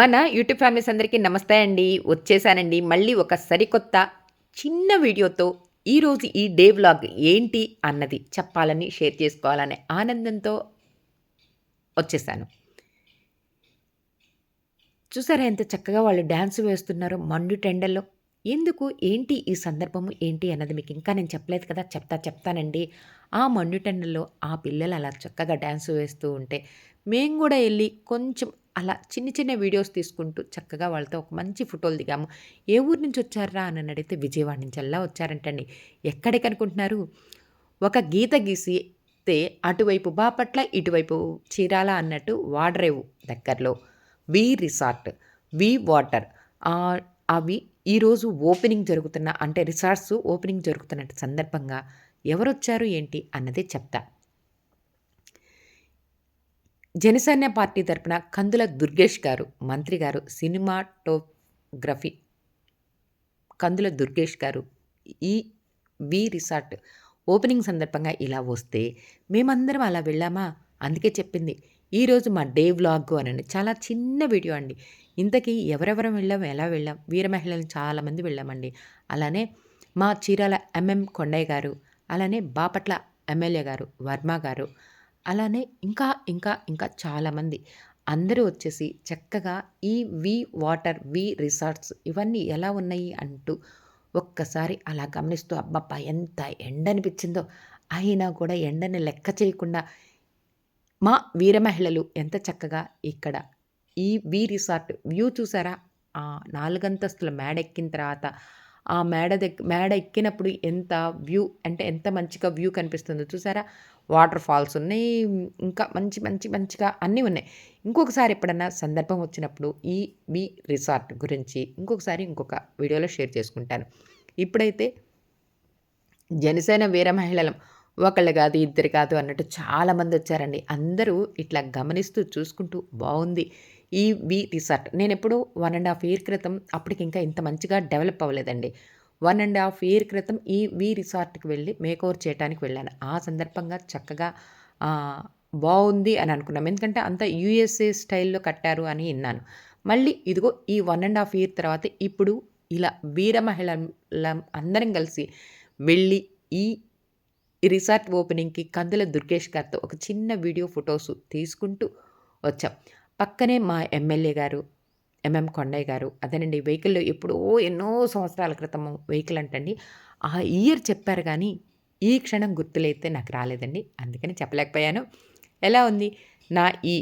మన YouTube families అందరికీ నమస్తే అండి. వచ్చేసానండి. మళ్ళీ ఒక సరికొత్త చిన్న వీడియోతో ఈరోజు ఈ డే వ్లాగ్ ఏంటి అన్నది చెప్పాలని షేర్ చేసుకోవాలనే ఆనందంతో వచ్చేసాను. చూసారా ఎంత చక్కగా వాళ్ళు డ్యాన్స్ వేస్తున్నారు మండు టెండల్లో. ఎందుకు ఏంటి ఈ సందర్భము ఏంటి అన్నది మీకు ఇంకా నేను చెప్పలేదు కదా చెప్తా చెప్తానండి. ఆ మండుటెండల్లో ఆ పిల్లలు అలా చక్కగా డ్యాన్స్ వేస్తూ ఉంటే మేము కూడా వెళ్ళి కొంచెం అలా చిన్న చిన్న వీడియోస్ తీసుకుంటూ చక్కగా వాళ్ళతో ఒక మంచి ఫోటోలు దిగాము. ఏ ఊరు నుంచి వచ్చారా అని అడిగితే విజయవాడ నుంచి అలా వచ్చారంటండి. ఎక్కడికి అనుకుంటున్నారు? ఒక గీత గీసితే అటువైపు బాపట్ల ఇటువైపు చీరాల అన్నట్టు వాడరేవు దగ్గరలో. V resort V water. అవి ఈరోజు ఓపెనింగ్ జరుగుతున్న అంటే రిసార్ట్స్ ఓపెనింగ్ జరుగుతున్న సందర్భంగా ఎవరొచ్చారు ఏంటి అన్నది చెప్తా. జనసేన పార్టీ తరపున కందుల దుర్గేష్ గారు మంత్రి గారు సినిమాటోగ్రఫీ కందుల దుర్గేష్ గారు ఈ వి రిసార్ట్ ఓపెనింగ్ సందర్భంగా ఇలా వస్తే మేమందరం అలా వెళ్ళామా? అందుకే చెప్పింది. ఈరోజు మా డే వ్లాగ్ అని చాలా చిన్న వీడియో అండి. ఇంతకీ ఎవరెవరం వెళ్ళాం? ఎలా వెళ్ళాం? వీర మహిళలు చాలామంది వెళ్ళామండి. అలానే మా చీరాల ఎంఎం కొండయ్య గారు అలానే బాపట్ల ఎమ్మెల్యే గారు వర్మ గారు అలానే ఇంకా ఇంకా ఇంకా చాలామంది. అందరూ వచ్చేసి చక్కగా ఈ వి వాటర్ వి రిసార్ట్స్ ఇవన్నీ ఎలా ఉన్నాయి అంటూ ఒక్కసారి అలా గమనిస్తూ అబ్బబ్బా! ఎంత ఎండ అనిపించిందో అయినా కూడా ఎండని లెక్క చేయకుండా మా వీరమహిళలు ఎంత చక్కగా ఇక్కడ ఈ వి రిసార్ట్ వ్యూ చూసారా? ఆ నాలుగంతస్తుల మేడెక్కిన తర్వాత ఆ మేడ దగ్గర మేడ ఎక్కినప్పుడు ఎంత వ్యూ అంటే ఎంత మంచిగా వ్యూ కనిపిస్తుందో చూసారా? వాటర్ ఫాల్స్ ఉన్నాయి ఇంకా మంచి మంచి మంచిగా అన్నీ ఉన్నాయి. ఇంకొకసారి ఎప్పుడన్నా సందర్భం వచ్చినప్పుడు ఈ మీ రిసార్ట్ గురించి ఇంకొకసారి ఇంకొక వీడియోలో షేర్ చేసుకుంటాను. ఇప్పుడైతే జనసేన వీర మహిళలం ఒకళ్ళు కాదు ఇద్దరు కాదు అన్నట్టు చాలామంది వచ్చారండి. అందరూ ఇట్లా గమనిస్తూ చూసుకుంటూ బాగుంది. ఈ వి రిసార్ట్. నేను ఎప్పుడు వన్ అండ్ హాఫ్ ఇయర్ క్రితం అప్పటికి ఇంకా ఇంత మంచిగా డెవలప్ అవ్వలేదండి. వన్ అండ్ హాఫ్ ఇయర్ క్రితం ఈ వి రిసార్ట్కి వెళ్ళి మేకోవర్ చేయడానికి వెళ్ళాను. ఆ సందర్భంగా చక్కగా బాగుంది అని అనుకున్నాం. ఎందుకంటే అంత యూఎస్ఏ స్టైల్లో కట్టారు అని విన్నాను. మళ్ళీ ఇదిగో ఈ వన్ అండ్ హాఫ్ ఇయర్ తర్వాత ఇప్పుడు ఇలా వీర మహిళల అందరం కలిసి వెళ్ళి ఈ రిసార్ట్ ఓపెనింగ్కి కందుల దుర్గేష్ గారితో ఒక చిన్న వీడియో ఫొటోస్ తీసుకుంటూ వచ్చాం. పక్కనే మా ఎమ్మెల్యే గారు ఎంఎం కొండయ్య గారు అదేనండి వెహికల్ ఎప్పుడో ఎన్నో సంవత్సరాల క్రితం వెహికల్ అంటండి. ఆ ఇయర్ చెప్పారు కానీ ఈ క్షణం గుర్తులైతే నాకు రాలేదండి. అందుకని చెప్పలేకపోయాను. ఎలా ఉంది? నా ఈ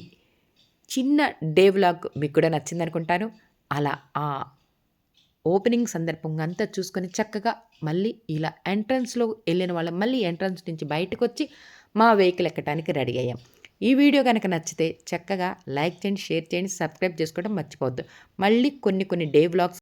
చిన్న డే వ్లాగ్ మీకు కూడా నచ్చింది అనుకుంటాను అలా ఆ ఓపెనింగ్ సందర్భంగా అంతా చూసుకొని చక్కగా మళ్ళీ ఇలా ఎంట్రన్స్లో వెళ్ళిన వాళ్ళం మళ్ళీ ఎంట్రన్స్ నుంచి బయటకు వచ్చి మా వెహికల్ ఎక్కడానికి రెడీ అయ్యాం. ఈ వీడియో కనుక నచ్చితే చక్కగా లైక్ చేయండి షేర్ చేయండి సబ్స్క్రైబ్ చేసుకోవడం మర్చిపోవద్దు. మళ్ళీ కొన్ని కొన్ని డే వ్లాగ్స్